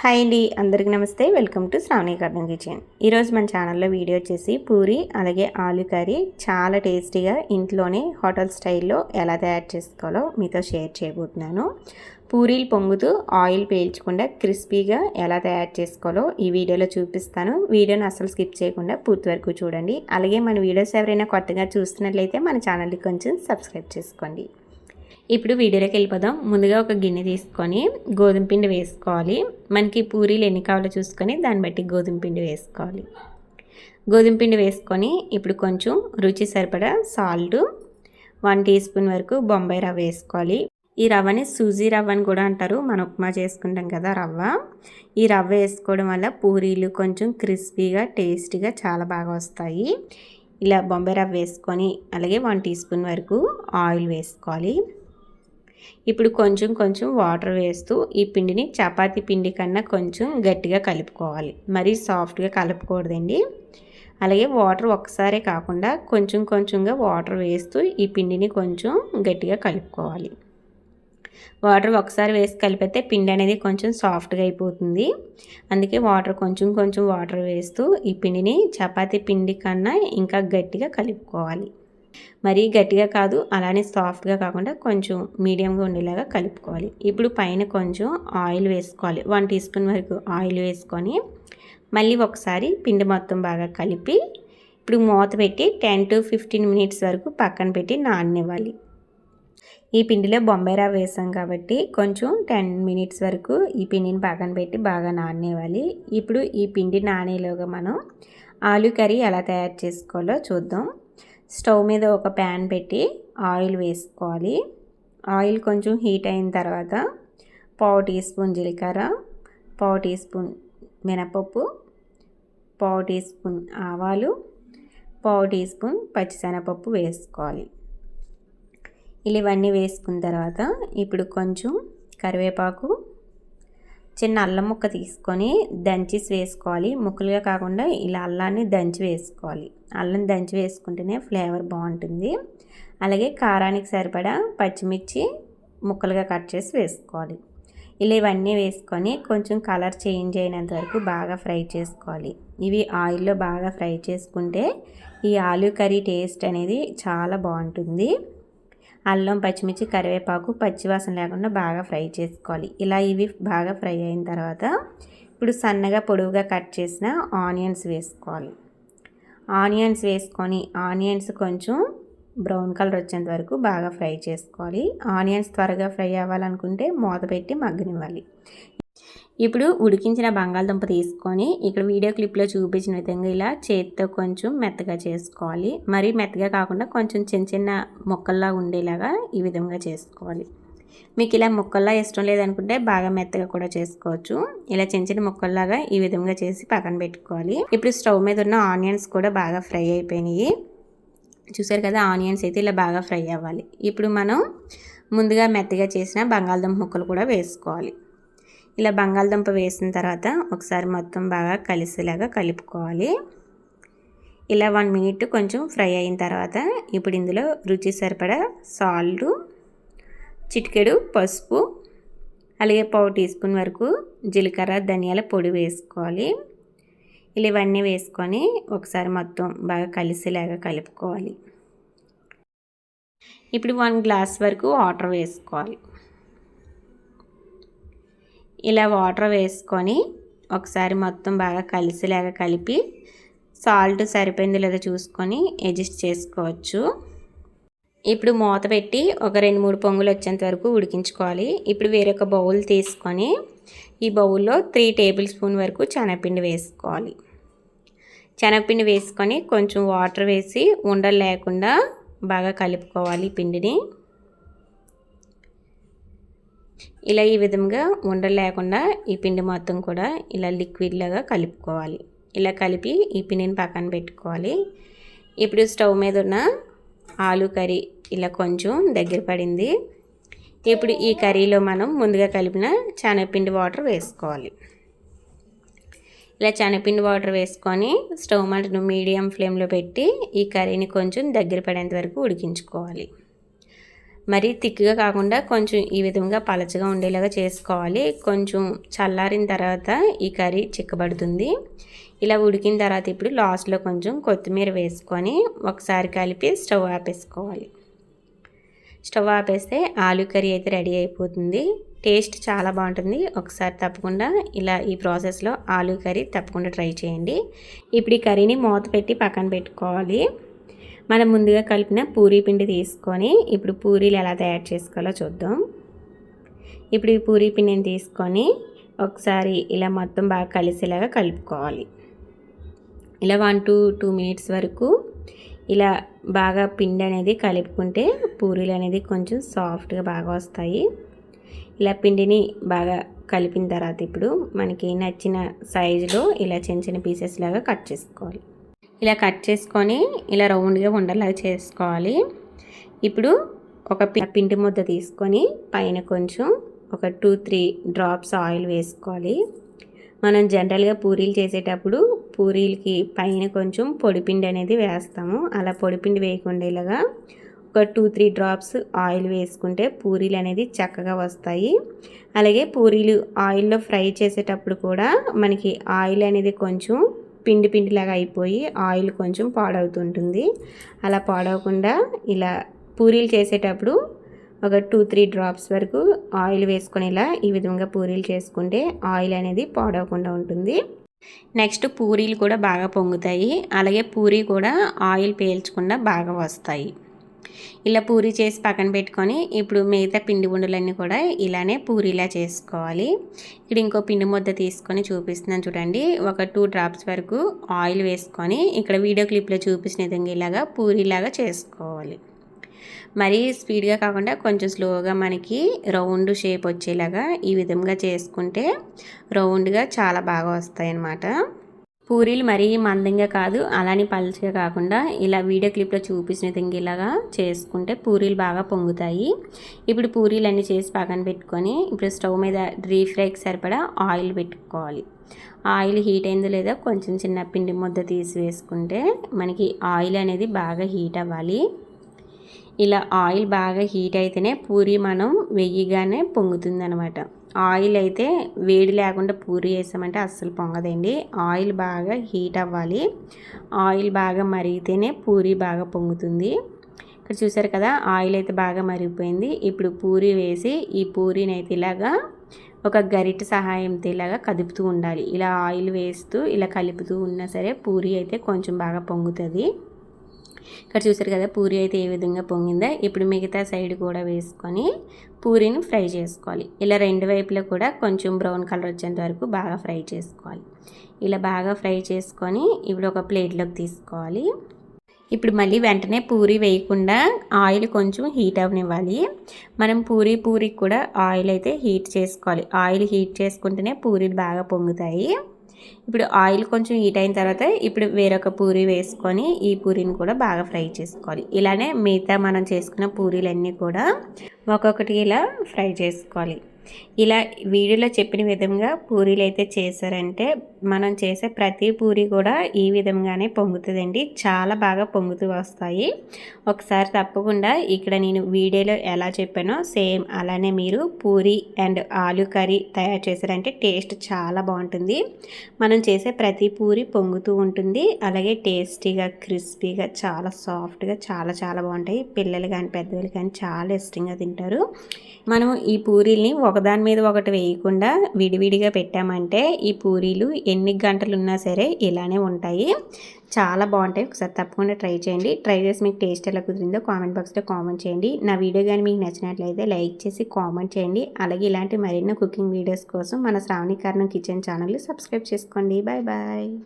Hi అండి అందరికీ నమస్తే. Welcome to Sravani garden kitchen ఈరోజు మన ఛానల్లో వీడియో వచ్చేసి పూరి అలాగే ఆలు కర్రీ చాలా టేస్టీగా ఇంట్లోనే హోటల్ స్టైల్లో ఎలా తయారు చేసుకోవాలో మీతో షేర్ చేయబోతున్నాను. పూరీలు పొంగుతూ ఆయిల్ పేల్చకుండా క్రిస్పీగా ఎలా తయారు చేసుకోవాలో ఈ వీడియోలో చూపిస్తాను. వీడియోని అసలు స్కిప్ చేయకుండా పూర్తి వరకు చూడండి. అలాగే మన వీడియోస్ ఎవరైనా కొత్తగా చూస్తున్నట్లయితే మన ఛానల్కి కొంచెం సబ్స్క్రైబ్ చేసుకోండి. ఇప్పుడు వీడియోలోకి వెళ్ళిపోదాం. ముందుగా ఒక గిన్నె తీసుకొని గోధుమ పిండి వేసుకోవాలి. మనకి పూరీలు ఎన్ని కావాలో చూసుకొని దాన్ని బట్టి గోధుమ పిండి వేసుకోవాలి. గోధుమ పిండి వేసుకొని ఇప్పుడు కొంచెం రుచి సరిపడా సాల్ట్ వన్ టీ స్పూన్ వరకు బొంబాయి రవ్వ వేసుకోవాలి. ఈ రవ్వని సూజీ రవ్వ అని కూడా అంటారు. మనం ఉప్మా చేసుకుంటాం కదా రవ్వ. ఈ రవ్వ వేసుకోవడం వల్ల పూరీలు కొంచెం క్రిస్పీగా టేస్టీగా చాలా బాగా వస్తాయి. ఇలా బొంబాయి రవ్వ వేసుకొని అలాగే వన్ టీ స్పూన్ వరకు ఆయిల్ వేసుకోవాలి. ఇప్పుడు కొంచెం కొంచెం వాటర్ వేస్తూ ఈ పిండిని చపాతీ పిండి కన్నా కొంచెం గట్టిగా కలుపుకోవాలి. మరీ సాఫ్ట్గా కలుపుకూడదండి. అలాగే వాటర్ ఒక్కసారే కాకుండా కొంచెం కొంచెంగా వాటర్ వేస్తూ ఈ పిండిని కొంచెం గట్టిగా కలుపుకోవాలి. వాటర్ ఒకసారి వేసి కలిపితే పిండి అనేది కొంచెం సాఫ్ట్గా అయిపోతుంది. అందుకే వాటర్ కొంచెం కొంచెం వాటర్ వేస్తూ ఈ పిండిని చపాతీ పిండి కన్నా ఇంకా గట్టిగా కలుపుకోవాలి. మరీ గట్టిగా కాదు అలానే సాఫ్ట్గా కాకుండా కొంచెం మీడియంగా ఉండేలాగా కలుపుకోవాలి. ఇప్పుడు పైన కొంచెం ఆయిల్ వేసుకోవాలి. వన్ టీ స్పూన్ వరకు ఆయిల్ వేసుకొని మళ్ళీ ఒకసారి పిండి మొత్తం బాగా కలిపి ఇప్పుడు మూత పెట్టి టెన్ టు ఫిఫ్టీన్ మినిట్స్ వరకు పక్కన పెట్టి నాననివ్వాలి. ఈ పిండిలో బొంబాయి రవ్వ వేసాం కాబట్టి కొంచెం టెన్ మినిట్స్ వరకు ఈ పిండిని పక్కన పెట్టి బాగా నాననివ్వాలి. ఇప్పుడు ఈ పిండి నానేలోగా మనం ఆలు కర్రీ ఎలా తయారు చేసుకోవాలో చూద్దాం. స్టవ్ మీద ఒక ప్యాన్ పెట్టి ఆయిల్ వేసుకోవాలి. ఆయిల్ కొంచెం హీట్ అయిన తర్వాత పావు టీ స్పూన్ జీలకర్ర పావు టీ స్పూన్ మినపప్పు పావు టీ స్పూన్ ఆవాలు పావు టీ స్పూన్ పచ్చిశనగపప్పు వేసుకోవాలి. ఇలా ఇవన్నీ వేసుకున్న తర్వాత ఇప్పుడు కొంచెం కరివేపాకు చిన్న అల్లం ముక్క తీసుకొని దంచేసి వేసుకోవాలి. ముక్కలుగా కాకుండా ఇలా అల్లాన్ని దంచి వేసుకోవాలి. అల్లం దంచి వేసుకుంటేనే ఫ్లేవర్ బాగుంటుంది. అలాగే కారానికి సరిపడా పచ్చిమిర్చి ముక్కలుగా కట్ చేసి వేసుకోవాలి. ఇలా ఇవన్నీ వేసుకొని కొంచెం కలర్ చేంజ్ అయినంత వరకు బాగా ఫ్రై చేసుకోవాలి. ఇవి ఆయిల్లో బాగా ఫ్రై చేసుకుంటే ఈ ఆలూ కర్రీ టేస్ట్ అనేది చాలా బాగుంటుంది. అల్లం పచ్చిమిర్చి కరివేపాకు పచ్చివాసన లేకుండా బాగా ఫ్రై చేసుకోవాలి. ఇలా ఇవి బాగా ఫ్రై అయిన తర్వాత ఇప్పుడు సన్నగా పొడవుగా కట్ చేసిన ఆనియన్స్ వేసుకోవాలి. ఆనియన్స్ వేసుకొని ఆనియన్స్ కొంచెం బ్రౌన్ కలర్ వచ్చేంత వరకు బాగా ఫ్రై చేసుకోవాలి. ఆనియన్స్ త్వరగా ఫ్రై అవ్వాలనుకుంటే మూత పెట్టి మగ్గనివ్వాలి. ఇప్పుడు ఉడికించిన బంగాళదుంప తీసుకొని ఇక్కడ వీడియో క్లిప్లో చూపించిన విధంగా ఇలా చేతితో కొంచెం మెత్తగా చేసుకోవాలి. మరీ మెత్తగా కాకుండా కొంచెం చిన్న చిన్న ముక్కల్లా ఉండేలాగా ఈ విధంగా చేసుకోవాలి. మీకు ఇలా ముక్కల్లా ఇష్టం లేదనుకుంటే బాగా మెత్తగా కూడా చేసుకోవచ్చు. ఇలా చిన్న చిన్న ముక్కల్లాగా ఈ విధంగా చేసి పక్కన పెట్టుకోవాలి. ఇప్పుడు స్టవ్ మీద ఉన్న ఆనియన్స్ కూడా బాగా ఫ్రై అయిపోయినాయి. చూసారు కదా ఆనియన్స్ అయితే ఇలా బాగా ఫ్రై అవ్వాలి. ఇప్పుడు మనం ముందుగా మెత్తగా చేసిన బంగాళదుంప ముక్కలు కూడా వేసుకోవాలి. ఇలా బంగాళదుంప వేసిన తర్వాత ఒకసారి మొత్తం బాగా కలిసేలాగా కలుపుకోవాలి. ఇలా వన్ మినిట్ కొంచెం ఫ్రై అయిన తర్వాత ఇప్పుడు ఇందులో రుచి సరిపడా సాల్ట్ చిటికెడు పసుపు అలాగే పావు టీ స్పూన్ వరకు జీలకర్ర ధనియాల పొడి వేసుకోవాలి. ఇలా ఇవన్నీ వేసుకొని ఒకసారి మొత్తం బాగా కలిసేలాగా కలుపుకోవాలి. ఇప్పుడు వన్ గ్లాస్ వరకు వాటర్ వేసుకోవాలి. ఇలా వాటర్ వేసుకొని ఒకసారి మొత్తం బాగా కలిసిలాగా కలిపి సాల్ట్ సరిపోయింది లేదా చూసుకొని అడ్జస్ట్ చేసుకోవచ్చు. ఇప్పుడు మూత పెట్టి ఒక రెండు మూడు పొంగులు వచ్చేంత వరకు ఉడికించుకోవాలి. ఇప్పుడు వేరొక బౌల్ తీసుకొని ఈ బౌల్లో త్రీ టేబుల్ స్పూన్ వరకు శనగపిండి వేసుకోవాలి. శనగపిండి వేసుకొని కొంచెం వాటర్ వేసి ఉండలు లేకుండా బాగా కలుపుకోవాలి పిండిని. ఇలా ఈ విధంగా ఉండలు లేకుండా ఈ పిండి మొత్తం కూడా ఇలా లిక్విడ్ లాగా కలుపుకోవాలి. ఇలా కలిపి ఈ పిండిని పక్కన పెట్టుకోవాలి. ఇప్పుడు స్టవ్ మీద ఉన్న ఆలు కర్రీ ఇలా కొంచెం దగ్గర పడింది. ఇప్పుడు ఈ కర్రీలో మనం ముందుగా కలిపిన శనగపిండి వాటర్ వేసుకోవాలి. ఇలా శనగపిండి వాటర్ వేసుకొని స్టవ్ మంటను మీడియం ఫ్లేమ్లో పెట్టి ఈ కర్రీని కొంచెం దగ్గర పడేంత వరకు ఉడికించుకోవాలి. మరీ థిక్గా కాకుండా కొంచెం ఈ విధంగా పలచగా ఉండేలాగా చేసుకోవాలి. కొంచెం చల్లారిన తర్వాత ఈ కర్రీ చిక్కబడుతుంది. ఇలా ఉడికిన తర్వాత ఇప్పుడు లాస్ట్లో కొంచెం కొత్తిమీర వేసుకొని ఒకసారి కలిపి స్టవ్ ఆపేసుకోవాలి. స్టవ్ ఆపేస్తే ఆలు కర్రీ అయితే రెడీ అయిపోతుంది. టేస్ట్ చాలా బాగుంటుంది. ఒకసారి తప్పకుండా ఇలా ఈ ప్రాసెస్లో ఆలు కర్రీ తప్పకుండా ట్రై చేయండి. ఇప్పుడు ఈ కర్రీని మూత పెట్టి పక్కన పెట్టుకోవాలి. మనం ముందుగా కలిపిన పూరీ పిండి తీసుకొని ఇప్పుడు పూరీలు ఎలా తయారు చేసుకోవాలో చూద్దాం. ఇప్పుడు ఈ పూరీ పిండిని తీసుకొని ఒకసారి ఇలా మొత్తం బాగా కలిసేలాగా కలుపుకోవాలి. ఇలా వన్ టు టూ మినిట్స్ వరకు ఇలా బాగా పిండి అనేది కలుపుకుంటే పూరీలు అనేది కొంచెం సాఫ్ట్గా బాగా వస్తాయి. ఇలా పిండిని బాగా కలిపిన తర్వాత ఇప్పుడు మనకి నచ్చిన సైజులో ఇలా చిన్న చిన్న పీసెస్ లాగా కట్ చేసుకోవాలి. ఇలా కట్ చేసుకొని ఇలా రౌండ్గా ఉండేలా చేసుకోవాలి. ఇప్పుడు ఒక పిండి ముద్ద తీసుకొని పైన కొంచెం ఒక టూ త్రీ డ్రాప్స్ ఆయిల్ వేసుకోవాలి. మనం జనరల్గా పూరీలు చేసేటప్పుడు పూరీలకి పైన కొంచెం పొడిపిండి అనేది వేస్తాము. అలా పొడిపిండి వేయకుండా ఇలాగా ఒక టూ త్రీ డ్రాప్స్ ఆయిల్ వేసుకుంటే పూరీలు అనేది చక్కగా వస్తాయి. అలాగే పూరీలు ఆయిల్లో ఫ్రై చేసేటప్పుడు కూడా మనకి ఆయిల్ అనేది కొంచెం పిండి పిండిలాగా అయిపోయి ఆయిల్ కొంచెం పాడవుతుంటుంది. అలా పాడవకుండా ఇలా పూరీలు చేసేటప్పుడు ఒక టూ త్రీ డ్రాప్స్ వరకు ఆయిల్ వేసుకొని ఇలా ఈ విధంగా పూరీలు చేసుకుంటే ఆయిల్ అనేది పాడవకుండా ఉంటుంది. నెక్స్ట్ పూరీలు కూడా బాగా పొంగుతాయి. అలాగే పూరీ కూడా ఆయిల్ పేల్చకుండా బాగా వస్తాయి. ఇలా పూరి చేసి పక్కన పెట్టుకొని ఇప్పుడు మిగతా పిండి ఉండలన్నీ కూడా ఇలానే పూరిలా చేసుకోవాలి. ఇక్కడ ఇంకో పిండి ముద్ద తీసుకొని చూపిస్తున్నాను చూడండి. ఒక టూ డ్రాప్స్ వరకు ఆయిల్ వేసుకొని ఇక్కడ వీడియో క్లిప్లో చూపించిన విధంగా ఇలాగా పూరిలాగా చేసుకోవాలి. మరీ స్పీడ్గా కాకుండా కొంచెం స్లోగా మనకి రౌండ్ షేప్ వచ్చేలాగా ఈ విధంగా చేసుకుంటే రౌండ్గా చాలా బాగా వస్తాయి అన్నమాట పూరీలు మరీ మందంగా కాదు అలానే పలుచగా కాకుండా ఇలా వీడియో క్లిప్లో చూపించిన విధంగా ఇలాగా చేసుకుంటే పూరీలు బాగా పొంగుతాయి. ఇప్పుడు పూరీలు అన్నీ చేసి పక్కన పెట్టుకొని ఇప్పుడు స్టవ్ మీద డ్రీ ఫ్రైకి సరిపడా ఆయిల్ పెట్టుకోవాలి. ఆయిల్ హీట్ అయిందో లేదో కొంచెం చిన్న పిండి ముద్ద తీసి వేసుకుంటే మనకి ఆయిల్ అనేది బాగా హీట్ అవ్వాలి. ఇలా ఆయిల్ బాగా హీట్ అయితేనే పూరి మనం వెయ్యిగానే పొంగుతుంది అనమాట ఆయిల్ అయితే వేడి లేకుండా పూరి వేసామంటే అస్సలు పొంగదండి. ఆయిల్ బాగా హీట్ అవ్వాలి. ఆయిల్ బాగా మరిగితేనే పూరి బాగా పొంగుతుంది. ఇక్కడ చూసారు కదా ఆయిల్ అయితే బాగా మరిగిపోయింది. ఇప్పుడు పూరి వేసి ఈ పూరిని అయితే ఇలాగా ఒక గరిట సహాయంతో ఇలాగా కదుపుతూ ఉండాలి. ఇలా ఆయిల్ వేస్తూ ఇలా కలుపుతూ ఉన్నా సరే పూరి అయితే కొంచెం బాగా పొంగుతుంది. ఇక్కడ చూసారు కదా పూరి అయితే ఏ విధంగా పొంగిందా? ఇప్పుడు మిగతా సైడ్ కూడా వేసుకొని పూరీని ఫ్రై చేసుకోవాలి. ఇలా రెండు వైపులా కూడా కొంచెం బ్రౌన్ కలర్ వచ్చేంత వరకు బాగా ఫ్రై చేసుకోవాలి. ఇలా బాగా ఫ్రై చేసుకొని ఇప్పుడు ఒక ప్లేట్లోకి తీసుకోవాలి. ఇప్పుడు మళ్ళీ వెంటనే పూరి వేయకుండా ఆయిల్ కొంచెం హీట్ అవనివ్వాలి మనం పూరి పూరికి కూడా ఆయిల్ అయితే హీట్ చేసుకోవాలి. ఆయిల్ హీట్ చేసుకుంటేనే పూరీలు బాగా పొంగుతాయి. ఇప్పుడు ఆయిల్ కొంచెం హీట్ అయిన తర్వాత ఇప్పుడు వేరొక పూరి వేసుకొని ఈ పూరిని కూడా బాగా ఫ్రై చేసుకోవాలి. ఇలానే మిగతా మనం చేసుకున్న పూరీలన్నీ కూడా ఒక్కొక్కటి ఇలా ఫ్రై చేసుకోవాలి. ఇలా వీడియోలో చెప్పిన విధంగా పూరీలు అయితే చేశారంటే మనం చేసే ప్రతి పూరి కూడా ఈ విధంగానే పొంగుతుందండి. చాలా బాగా పొంగుతూ వస్తాయి. ఒకసారి తప్పకుండా ఇక్కడ నేను వీడియోలో ఎలా చెప్పానో సేమ్ అలానే మీరు పూరి అండ్ ఆలు కర్రీ తయారు చేశారంటే టేస్ట్ చాలా బాగుంటుంది. మనం చేసే ప్రతి పూరి పొంగుతూ ఉంటుంది. అలాగే టేస్టీగా క్రిస్పీగా చాలా సాఫ్ట్గా చాలా చాలా బాగుంటాయి. పిల్లలు కానీ పెద్దవాళ్ళు కానీ చాలా ఇష్టంగా తింటారు. మనం ఈ పూరీల్ని ఒకదాని మీద ఒకటి వేయకుండా విడివిడిగా పెట్టామంటే ఈ పూరీలు ఎన్ని గంటలు ఉన్నా సరే ఇలానే ఉంటాయి. చాలా బాగుంటాయి. ఒకసారి తప్పకుండా ట్రై చేయండి. ట్రై చేసి మీకు టేస్ట్ ఎలా కుదిరిందో కామెంట్ బాక్స్లో కామెంట్ చేయండి. నా వీడియో కానీ మీకు నచ్చినట్లయితే లైక్ చేసి కామెంట్ చేయండి. అలాగే ఇలాంటి మరిన్నో కుకింగ్ వీడియోస్ కోసం మన శ్రావణీకరణం కిచెన్ ఛానల్ సబ్స్క్రైబ్ చేసుకోండి. Bye bye.